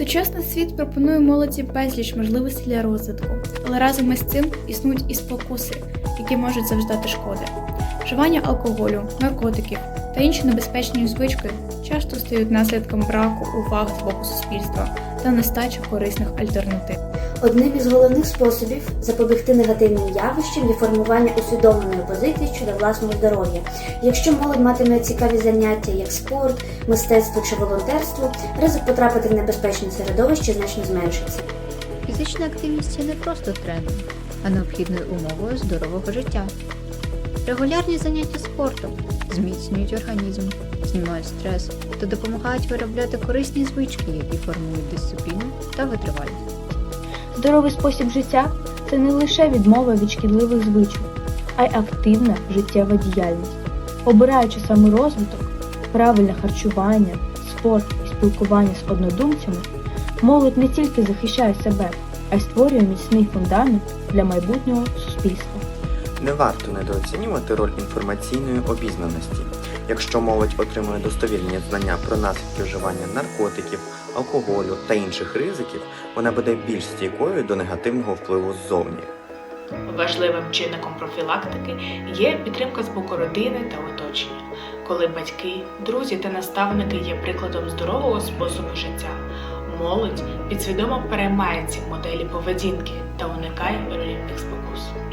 Сучасний світ пропонує молоді безліч можливостей для розвитку, але разом із цим існують і спокуси, які можуть завждати шкоди. Вживання алкоголю, наркотиків та інші небезпечні звички часто стають наслідком браку уваги з боку суспільства та нестачі корисних альтернатив. Одним із головних способів запобігти негативним явищам є формування усвідомленої позиції щодо власного здоров'я. Якщо молодь матиме цікаві заняття, як спорт, мистецтво чи волонтерство, ризик потрапити в небезпечне середовище значно зменшиться. Фізична активність є не просто трендом, а необхідною умовою здорового життя. Регулярні заняття спортом зміцнюють організм, знімають стрес та допомагають виробляти корисні звички, які формують дисципліну та витривалість. Здоровий спосіб життя це не лише відмова від шкідливих звичок, а й активна життєва діяльність. Обираючи саморозвиток, правильне харчування, спорт і спілкування з однодумцями, молодь не тільки захищає себе, а й створює міцний фундамент для майбутнього суспільства. Не варто недооцінювати роль інформаційної обізнаності. Якщо молодь отримує достовірні знання про наслідки вживання наркотиків, алкоголю та інших ризиків, вона буде більш стійкою до негативного впливу ззовні. Важливим чинником профілактики є підтримка з боку родини та оточення, коли батьки, друзі та наставники є прикладом здорового способу життя. Молодь підсвідомо переймає ці моделі поведінки та уникає ролівних спокусів.